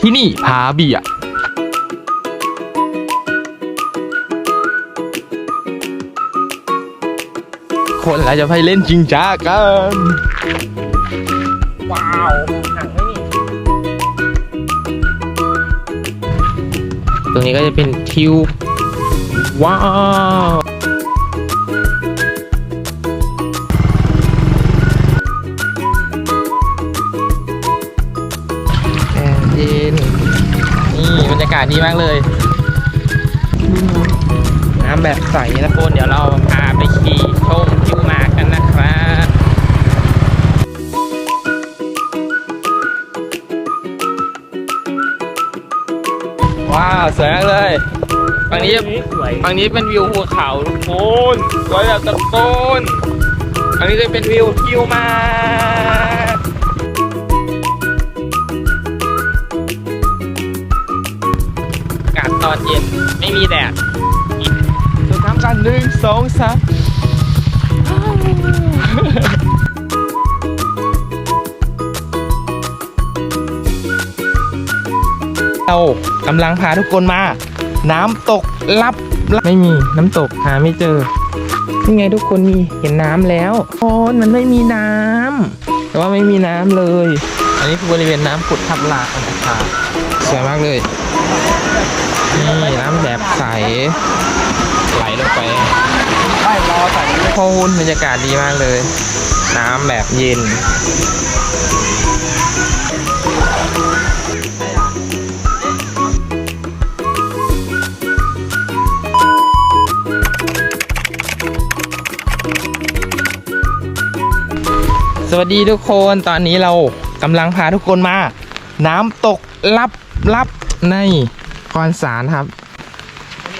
ที่นี่ผาเบียคนเราจะไปเล่นจริงจ้ากัน ว้าวหนังไม่มีตรงนี้ก็จะเป็นทิว ว้าวากาศดีมากเลย น้ำแบบใสนะคนเดี๋ยวเราพาไปขี่ชมทิวหมากกันนะครับว้าว สวยมากเลยฝั่งนี้สวยฝั่งนี้เป็นวิวภูเขาทุกคนสวยแบบตะโกนฝั่งนี้จะเป็นวิวทิวหมา อนเย็นไม่มีแดดจะทำกันหนึ่งสองสามเรากำลังพาทุกคนมา น้ำตกลับไม่มีน้ำตกหาไม่เจอนี่ไงทุกคนมีเห็นน้ำแล้วโอนมันไม่มีน้ำแต่ว่าไม่มีน้ำเลย อันนี้คือบริเวณน้ำผุดทับลานะครับสวยมากเลย นี่น้ำแบบใสไหลลงไปไรอใส่นบรรยากาศดีมากเลย น้ำแบบเย็นสวัสดีทุกคนตอนนี้เรากำลังพาทุกคนมา น้ำตกลับลับใน คอนสารครับ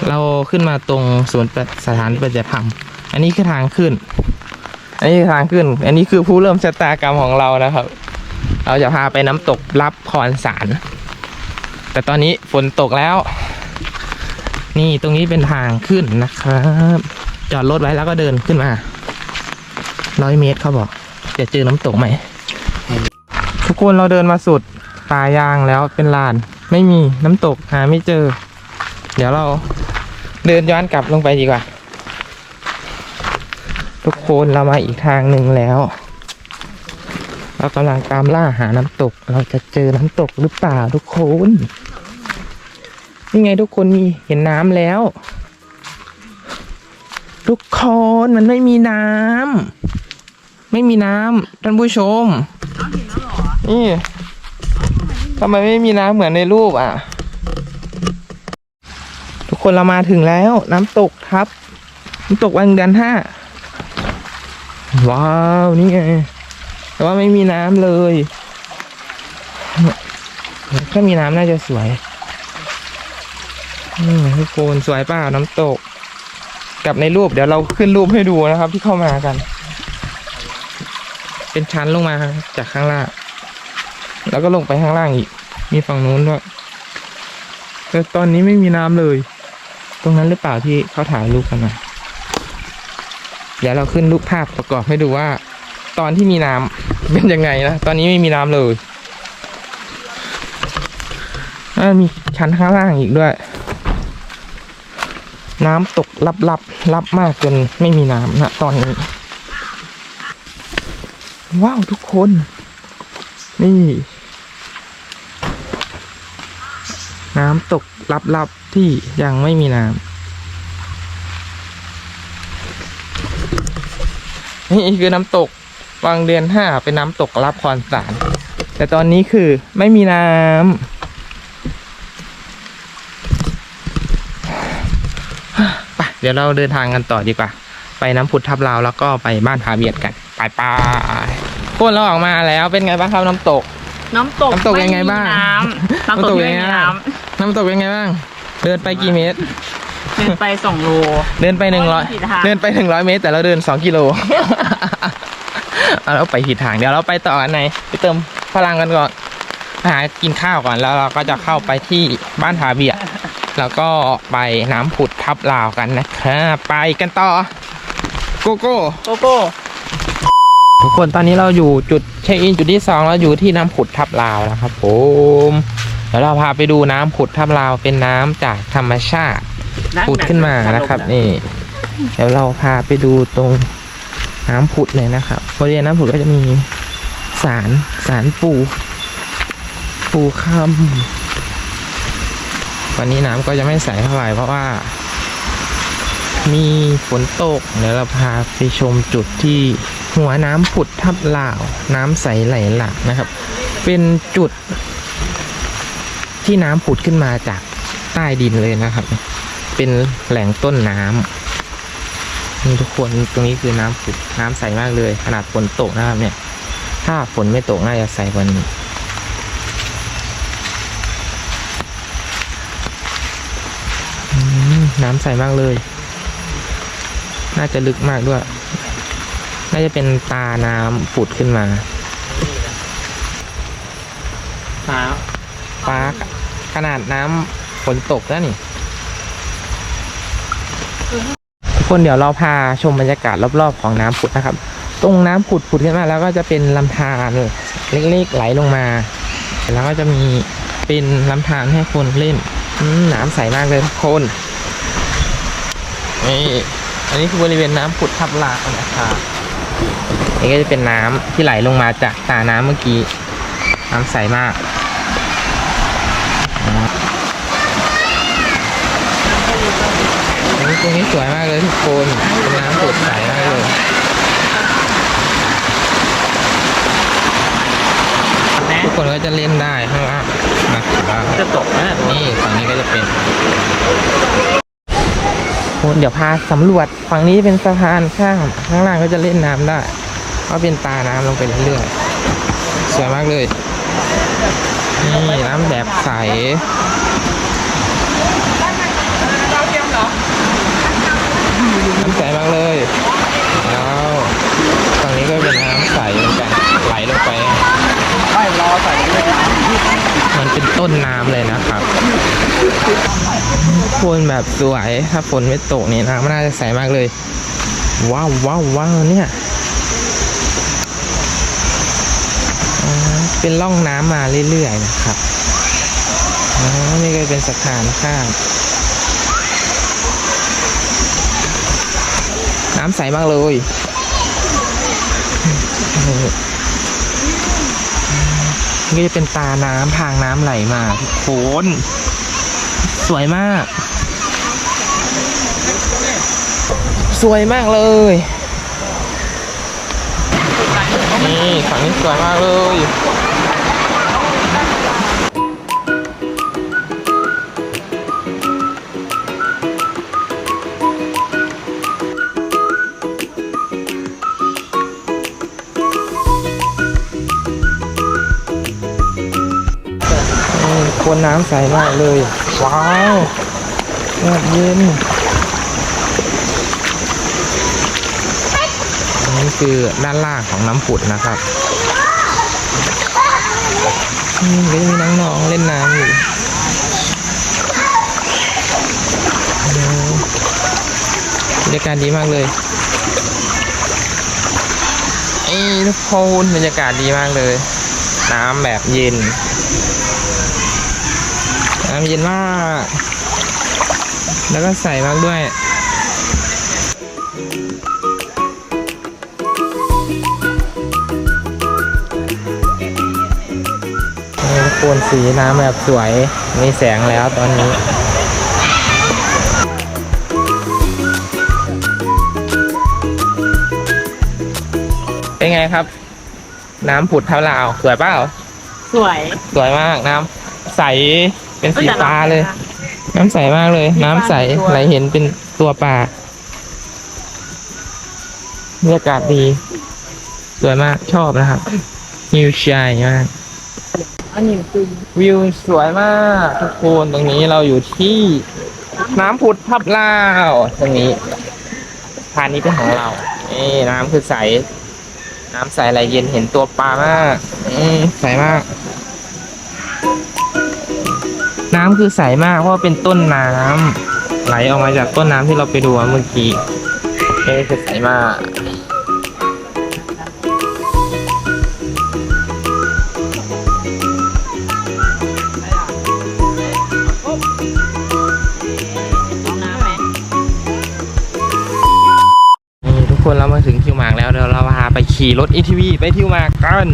เราขึ้นมาตรงสวนประสถานปฏิบัติธรรม อันนี้คือทางขึ้น อันนี้คือทางขึ้น อันนี้คือผู้เริ่มชะตากรรมของเรานะครับ เราจะพาไปน้ำตกรับคอนสาร แต่ตอนนี้ฝนตกแล้ว นี่ตรงนี้เป็นทางขึ้นนะครับ จอดรถไว้แล้วก็เดินขึ้นมาร้อยเมตรเขาบอก จะเจอน้ำตกไหมทุกคนเราเดินมาสุดป่ายางแล้วเป็นลาน ไม่มีน้ำตกหาไม่เจอ เดี๋ยวเราเดินย้อนกลับลงไปดีกว่า ทุกคนเรามาอีกทางหนึ่งแล้ว เรากำลังตามล่าหาน้ำตก เราจะเจอน้ำตกหรือเปล่าทุกคนนี่ไงทุกคนมีเห็นน้ำแล้ว ทุกคนมันไม่มีน้ำไม่มีน้ำท่านผู้ชมนี่ ทำไมไม่มีน้ำเหมือนในรูปอะ ทุกคนเรามาถึงแล้ว น้ำตกครับ น้ำตกวังเดือนห้าว้าวนี่ไงแต่ว่าไม่มีน้ำเลยถ้ามีน้ำน่าจะสวยนี่ทุกคนสวยเปล่าน้ำตก กับในรูปเดี๋ยวเราขึ้นรูปให้ดูนะครับ ที่เข้ามากัน เป็นชั้นลงมาจากข้างล่าง แล้วก็ลงไปข้างล่างอีก มีฝั่งนู้นด้วยแต่ตอนนี้ไม่มีน้ำเลย ตรงนั้นหรือเปล่าที่เขาถ่ายรูปกันมาเดี๋ยวเราขึ้นรูปภาพประกอบให้ดูว่า ตอนที่มีน้ำเป็นยังไงนะ ตอนนี้ไม่มีน้ำเลยมีชั้นข้างล่างอีกด้วย น้ำตกลับๆบลับมากจนไม่มีน้ำนะตอนนี้ ว้าวทุกคน นี่ น้ำตกลับๆที่ยังไม่มีน้ำนี่คือน้ำตกวังเดือนห้าเป็นน้ำตกรับคอนสาร แต่ตอนนี้คือไม่มีน้ำไปเดี๋ยวเราเดินทางกันต่อดีกว่า ไปน้ำพุดทับลาวแล้วก็ไปบ้านผาเบียดกัน ไปไปพวกเราออกมาแล้วเป็นไงบ้างครับน้ำตก น้ำตกน้ำตกยังไงบ้าง ม่มีน้ำน้ำตกที่ไม่มีน้น้ำตกเป็นไงบ้าง เดินไปกี่เมตรำเดินไปสองโล เดินไปหนึ่งร้อยผิดทาง เดินไปหนึ่งร้อยเมตร แต่เราเดินสองกิโลเอาเราไปผิดทางเดี๋ยวเราไปต่อกันไหนไปเติมพลังกันก่อนหากินข้าวก่อนแล้วเราก็จะเข้าไปที่บ้านผาเบียดแล้วก็ไปน้ำผุดทับลาวกันนะครับไปกันต่อโกโก้โกโก้ ทุกคนตอนนี้เราอยู่จุดเช็คอินจุดที่สองเราอยู่ที่น้ำผุดทับลาวนะครับผมเดี๋ยวเราพาไปดูน้ำผุดทับลาวเป็นน้ำจากธรรมชาติผุดขึ้นมานะครับ นี่ เดี๋ยวเราพาไปดูตรงน้ำผุดเลยนะครับบริเวณน้ำผุดก็จะมีสารสารปูปูคำวันนี้น้ำก็จะไม่ใสเท่าไหร่เพราะว่า มีฝนตกเดี๋ยวเราพาไปชมจุดที่ หัวน้ำผุดทับลาว น้ำใสไหลหลากนะครับ เป็นจุดที่น้ำผุดขึ้นมาจากใต้ดินเลยนะครับ เป็นแหล่งต้นน้ำนี่ทุกคนตรงนี้คือน้ำผุดน้ำใสมากเลย ขนาดฝนตกนะครับเนี่ย ถ้าฝนไม่ตกน่าจะใสกว่านี้น้ำใสมากเลย น่าจะลึกมากด้วย น่าจะเป็นตาน้ำผุดขึ้นมาฟ้าฟ้าขนาดน้ำฝนตกแล้วนี่ ทุกคนเดี๋ยวเราพาชมบรรยากาศรอบๆของน้ำผุดนะครับ ตรงน้ำผุดผุดขึ้นมาแล้วก็จะเป็นลำธารเล็กๆไหลลงมา แล้วก็จะมีเป็นลำธารให้คนเล่นอืมน้ำใสมากเลยทุกคนนี่อันนี้คือบริเวณน้ำผุดทับลาวนะครับ นี่ก็จะเป็นน้ำที่ไหลลงมาจากตาน้ำเมื่อกี้ น้ำใสมากตรงนี้ตรงนี้สวยมากเลยทุกคนเป็นน้ำสดใสมากเลยแม่ทุกคนก็จะเล่นได้ข้างล่างนะครับจะตกนะนี่ฝั่งนี้ก็จะเป็นโอ้ เดี๋ยวพาสำรวจฝั่งนี้เป็นสะพานข้ามข้างล่างก็จะเล่นน้ำได้ก็เป็นตาน้ำลงไปเรื่อยๆสวยมากเลยนี่น้ำแบบใสน้ำใสมากเลยแล้วฝั่งนี้ก็เป็นน้ำใสเหมือนกันไหลลงไปไม่รอใส่ด้วยน้มันเป็นต้นน้ำเลยนะครับ ฝนแบบสวย ถ้าฝนไม่ตกนี่น้ำมันน่าจะใสมากเลย ว้าวว้าวว้าวเนี่ยเป็นร่องน้ำมาเรื่อยๆนะครับอ๋อนี่ก็เป็นสะพานข้ามน้ำใสมากเลยนี่จะเป็นตาน้ำทางน้ำไหลมาทุกคน สวยมาก สวยมากเลยนี่ฝั่งนี้สวยมากเลยนี่คนน้ำใสมากเลย ว้าวแบบเย็นอันนี้ คือด้านล่างของน้ำผุดนะครับนี่ก็จะมีน้องๆเล่นน้ำอยู่บรรยากาศดีมากเลยเอ้ทุกคนบรรยากาศดีมากเลย น้ำแบบเย็น น้ำเย็นมาก แล้วก็ใสมากด้วย นี่โคนสีน้ำแบบสวย มีแสงแล้วตอนนี้ เป็นไงครับ น้ำผุดเท่าลาวสวยเปล่าสวยสวยมากน้ำใสเป็นสีฟ้าเลย น้ำใสมากเลย น้ำใสไหลเห็นเป็นตัวปลาบรรยากาศดี สวยมากชอบนะครับวิวชัยมาก อันนี้คือวิวสวยมากทุกคนตรงนี้เราอยู่ที่น้ำผุดทับลาวตรงนี้พานนี้เป็นของเรานี่น้ำคือใส น้ำใสไหลเย็นเห็นตัวปลามากอืมใสมาก น้ำคือใสมากเพราะเป็นต้นน้ำไหลออกมาจากต้นน้ำที่เราไปดูเมื่อกี้นี่คือใสมาก คนเรามาถึงคิวหมากแล้วเดี๋ยวเราพาไปขี่รถอีทีวีไปทิวหมากกัน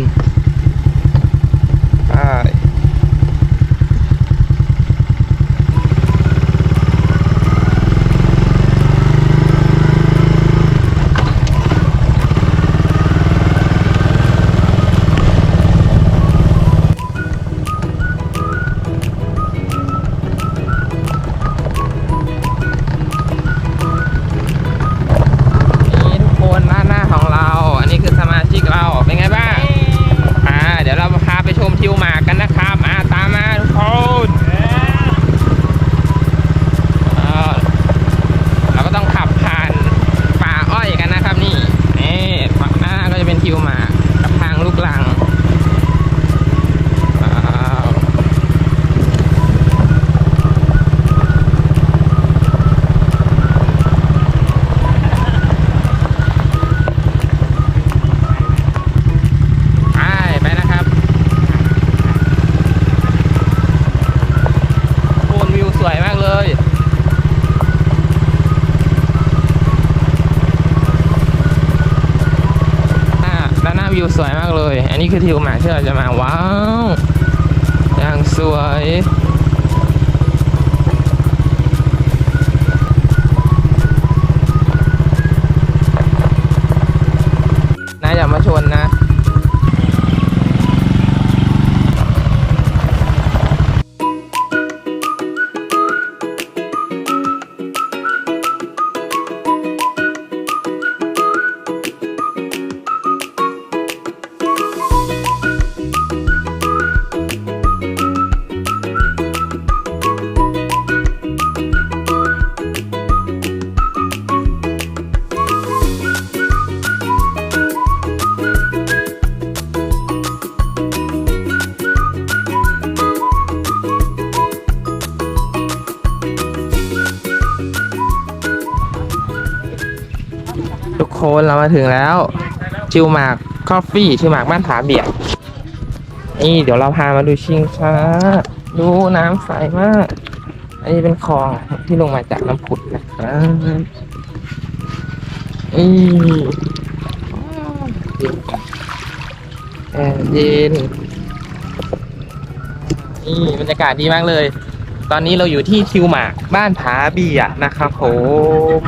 นี้คือทิวหมากที่เราจะมาว้าวอย่างสวย คนเรามาถึงแล้วชิวหมากคอฟฟี่ชิวหมากบ้านผาเบียดนี่เดี๋ยวเราพามาดูชิงช้าดูน้ำใสมาก อันนี้เป็นคลองที่ลงมาจากน้ำผุดนะครับนี่แอร์เย็นนี่บรรยากาศดีมากเลย ตอนนี้เราอยู่ที่ทิวหมากบ้านผาเบียนะครับผม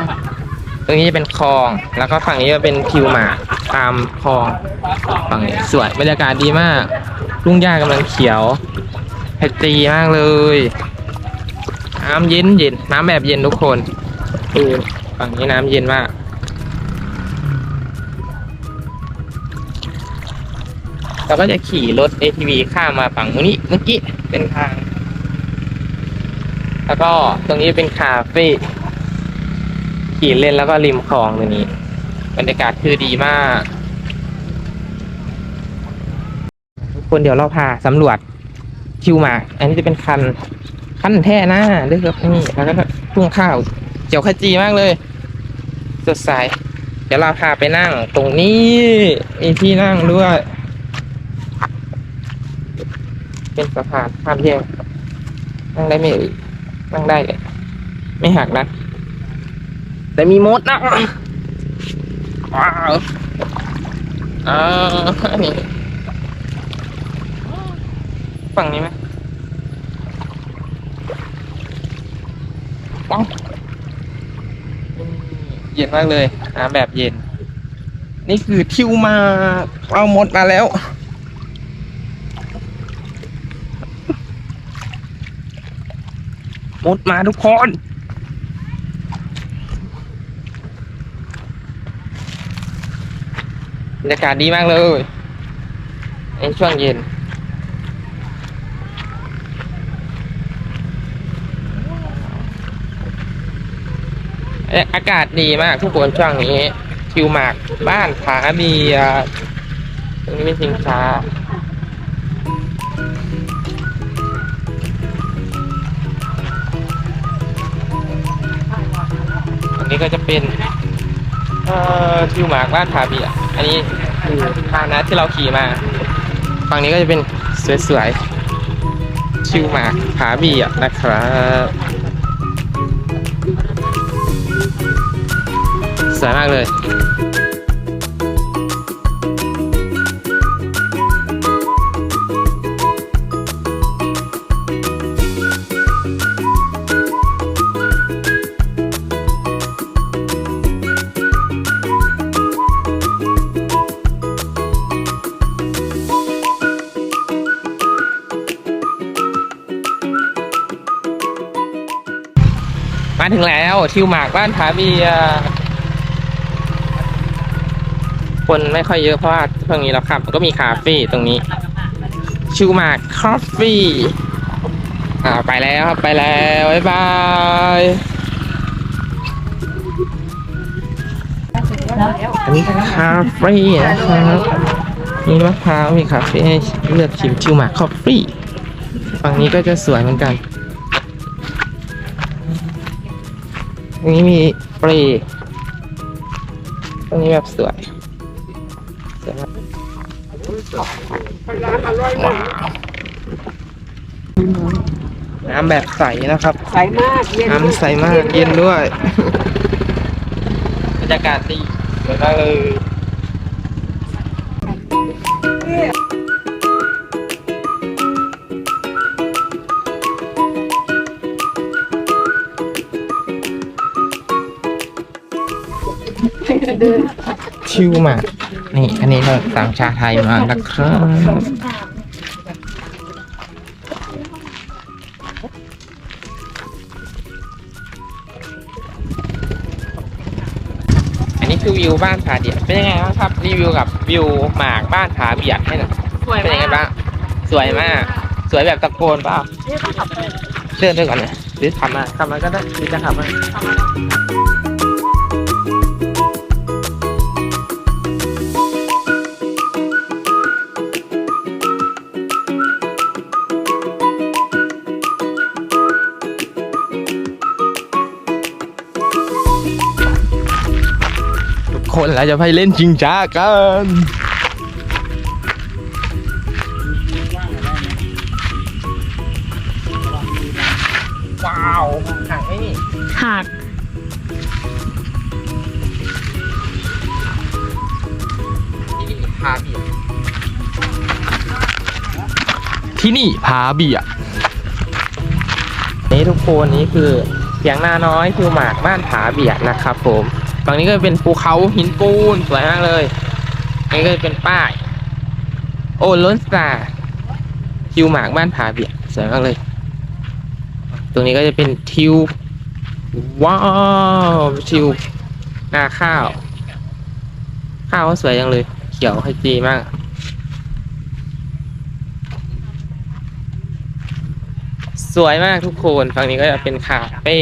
รงนี้จะเป็นคลอง แล้วก็ฝั่งนี้จะเป็นทิวหมากตามคลอง ฝั่งนี้สวยบรรยากาศดีมากทุ่งหญ้ากำลังเขียวแพจีมากเลยน้ำเย็นเย็นน้ำแบบเย็นทุกคนดูฝั่งนี้น้ำเย็นมากเราก็จะขี่รถ ATV ข้ามมาฝั่งนี้เมื่อกี้เป็นทาง แล้วก็ตรงนี้เป็นคาเฟ่ ขี่เล่นแล้วก็ริมคลองตรงนี้ บรรยากาศคือดีมาก ทุกคนเดี๋ยวเราพาสำรวจคิวมา อันนี้จะเป็นคัน คันแท่หน้าด้วยครับนี่แล้วก็ทุ่งข้าว เจียวขจีมากเลย สดใสเดี๋ยวเราพาไปนั่ง ตรงนี้มีที่นั่งด้วย เป็นสะพานข้ามแยกนั่งได้ไหมนั่งได้เลยไม่หักนะ แต่มีมดนะว้าวอ่านี่ฝั่งนี้ไหมว้าวเย็นมากเลยน้ำแบบเย็น นี่คือทิวมาเอามดมาแล้วมดมาทุกคน บรรยากาศดีมากเลยในช่วงเย็นเอ๊ะอากาศดีมากทุกคนช่วงนี้คิวมากบ้านผาเบียตรงนี้เป็นชิงช้าอันนี้ก็จะเป็น เอ่อทิวหมากบ้านผาเบีอะอันนี้คือทางนะที่เราขี่มา ฝั่งนี้ก็จะเป็นสวยๆชิวหมากผาเบีอะนะครับสวยมากเลย ทิวหมากบ้านผาเบียคนไม่ค่อยเยอะเพราะว่าช่งนี้เราขับก็มีคาเฟ่ตรงนี้ ชิวหมากคอฟฟี่อ่าไปแล้วครับไปแล้วบ๊ายบายอันนี้คาเฟ่นะครับมีมะพร้าวมีคาเฟ่ให้เลือกชิมชิวหมากคอฟฟี่ฝั่งนี้ก็จะสวยเหมือนกัน ตรงนี้มีปรีตรงนี้แบบสวยสวยมากว้าวน้ำแบบใสนะครับ ใสมากเย็นน้ำใสมากเย็นด้วย บรรยากาศดีสวยมากเลย ชิวมาก นี่ อันนี้เราสั่งชาไทยมานะครับ อันนี้คือวิวบ้านผาเดียดเป็นยังไงบ้างครับรีวิวกับวิวหมากบ้านผาเบียดให้หน่อยสวยเป็นยังไงบ้างสวยมาก สวยแบบตะโกนเปล่าเลื่อนด้วยก่อนเลยหรือทำมาทำมาก็ได้หรือจะทำมา คนเราจะไปเล่นจริงจ้ากันว้าวห่างไหมนี่หักที่นี่พาเบียดที่นี่พาเบียดนี่ทุกคนนี่คือเสียงนาน้อยคือหมากบ้านผาเบียดนะครับผม ฝั่งนี้ก็เป็นภูเขาหินปูนสวยมากเลยนี่ก็เป็นป้าย โอ้ล้นสตาทิวหมากบ้านผาเบียดสวยมากเลย ตรงนี้ก็จะเป็นทิว ว้าวทิวนาข้าว ข้าวก็สวยจังเลย เขียวขจีมากสวยมากทุกคน ฝั่งนี้ก็จะเป็นคาเฟ่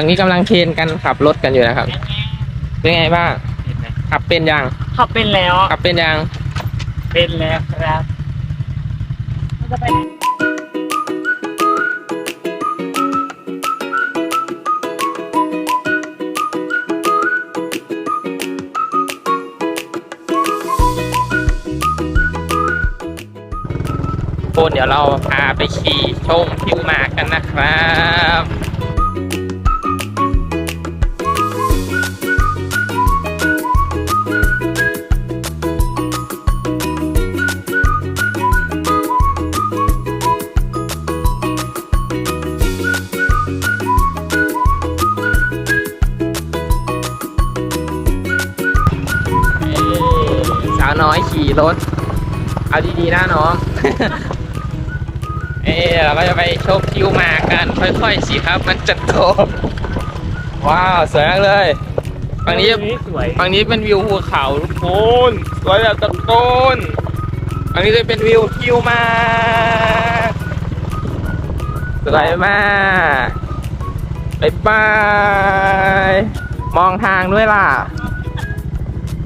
ฝั่งนี้กำลังเทรนกันขับรถกันอยู่นะครับ เป็นไงบ้างขับเป็นยังขับเป็นแล้วขับเป็นยังเป็นแล้วครับจะไปโคนเดี๋ยวเราพาไปขี่ชมทิวหมากกันนะครับาวน้อยขี่รถ เอาดีๆนะน้อง เอ้ยเราก็จะไปชมทิวหมากกัน ค่อยๆสิครับ มันจะตกว้าวสวยมากเลยฝั่งนี้จะสวยฝั่งนี้เป็นวิวภูเขาทุกคนสวยแบบตะโกนฝั่งนี้จะเป็นวิวทิวหมากสวยมากบายบายมองทางด้วยล่ะ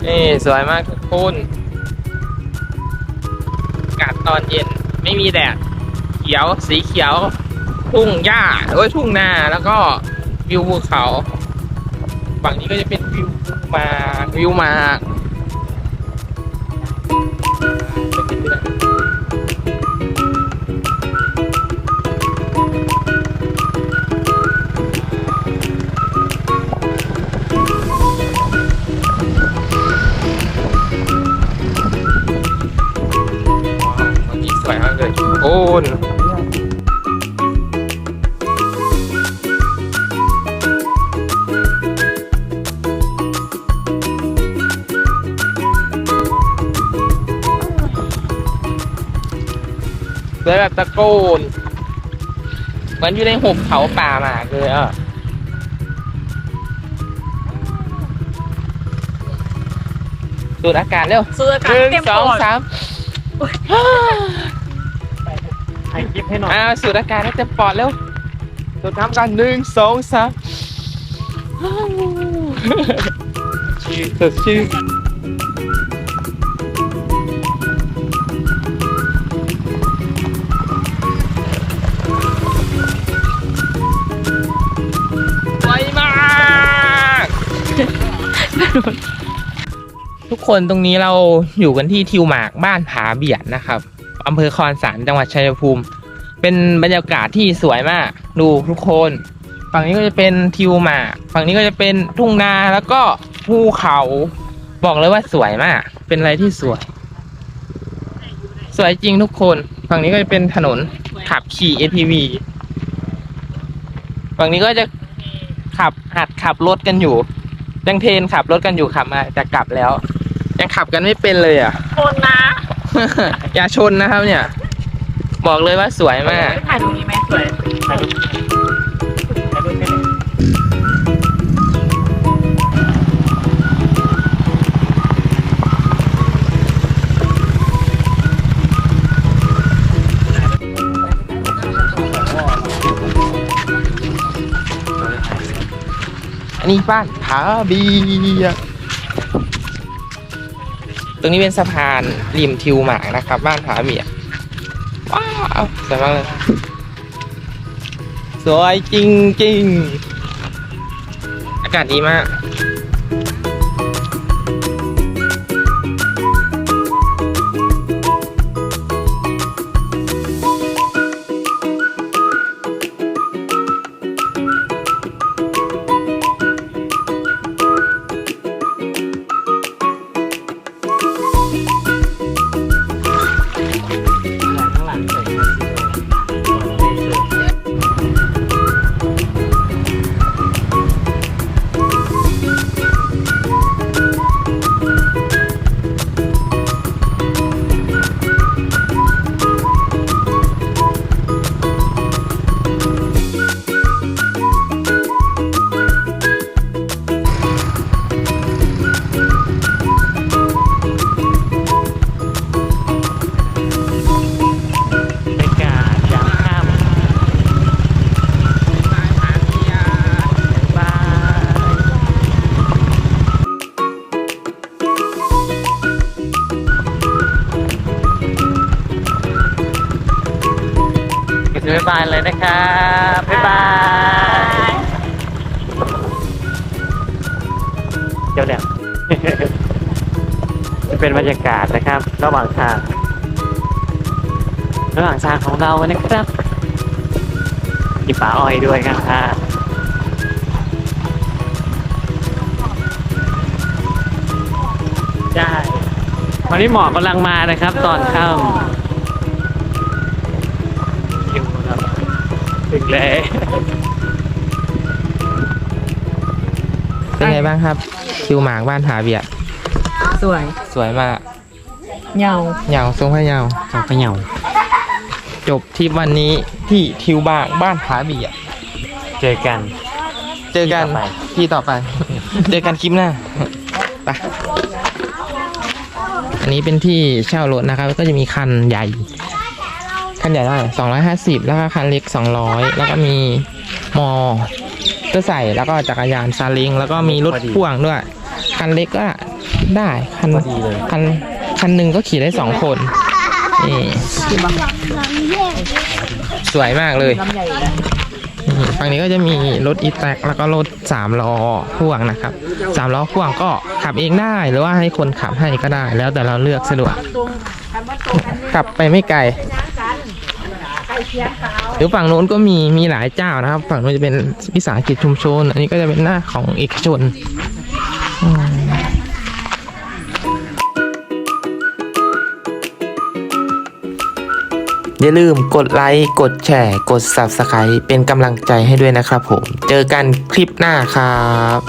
นี่สวยมากทุกคนอากาศ ตอนเย็นไม่มีแดดเขียวสีเขียว ทุ่งหญ้าโอ้ยทุ่งนาแล้วก็วิวภูเขาฝั่งนี้ก็จะเป็นวิวมาวิวมา หุบเขาป่ามากเลยอะสูดอากาศเร็วสูดอาหกาศนึ่งเต็มสองปอดสามถ่ายคลิปให้หน่อยอ่าสูดอากาศให้เต็มปอดเร็วสูดน้ำกันหนึ่งสองสามชื่อสดชื่น ทุกคนตรงนี้เราอยู่กันที่ทิวหมากบ้านผาเบียดนะครับอำเภอคอนสารจังหวัดชัยภูมิ เป็นบรรยากาศที่สวยมาก ดูทุกคน ฝั่งนี้ก็จะเป็นทิวหมาก ฝั่งนี้ก็จะเป็นทุ่งนาแล้วก็ภูเขา บอกเลยว่าสวยมาก เป็นอะไรที่สวย สวยจริงทุกคน ฝั่งนี้ก็จะเป็นถนนขับขี่ ATV ฝั่งนี้ก็จะขับหัดขับรถกันอยู่ ยังเทรนขับรถกันอยู่ขับมาจะกลับแล้ว ยังขับกันไม่เป็นเลยอะ คนนะอย่าชนนะครับเนี่ย บอกเลยว่าสวยมาก ถ่ายตรงนี้ไหมสวยถ่ายรูปถ่าย อันนี้บ้านผาเบียตรงนี้เป็นสะพานริมทิวหมากนะครับ บ้านผาเบียว้าวสวยมากเลย สวยจริงจริงๆอากาศดีมาก นะครับ บ๊ายบายเดี๋ยวเนี่ยจะเป็นบรรยากาศนะครับ ระหว่างทาง ระหว่างทางของเรานะครับมีป่าอ้อยด้วยครับใช่วันนี้หมอกกำลังมานะครับ ตอนค่ำ ถึงแล้วเป็นไงบ้างครับทิวหมากบ้านผาเบียดสวยสวยมากเงาเหยาวทรงพระเหยาวสองขย่าจบทริปวันนี้ที่ทิวบากบ้านผาเบียดเจอกัน เจอกันที่ต่อไปที่ต่อไป เจอกันคลิปหน้าไปอันนี้เป็นที่เช่ารถนะครับ ก็จะมีคันใหญ่ คันใหญ่เท่าไหร่สองร้อยห้าสิบแล้วก็คันเล็กสองร้อยแล้วก็มีมอเพื่อใส่แล้วก็จักรยานซาเล้งแล้วก็มีรถพ่วงด้วย คันเล็กก็ได้คันพอดีเลย คันคันหนึ่งก็ขี่ได้สองคนนี่สวยมากเลยลำใหญ่เลยนี่ฝั่งนี้ก็จะมีรถอีแท็กแล้วก็รถสามล้อพ่วงนะครับสามล้อพ่วงก็ขับเองได้หรือว่าให้คนขับให้ก็ได้ แล้วแต่เราเลือกสะดวกตรงคำว่าตรงกันนี่ขับไปไม่ไกล รือฝั่งโน้นก็มีมีหลายเจ้านะครับ ฝั่งโน้นจะเป็นวิสาหกิจชุมชน อันนี้ก็จะเป็นหน้าของเอกชนอืมอย่าลืมกดไลค์ กดแชร์ กด Subscribe เป็นกำลังใจให้ด้วยนะครับผม เจอกันคลิปหน้าครับ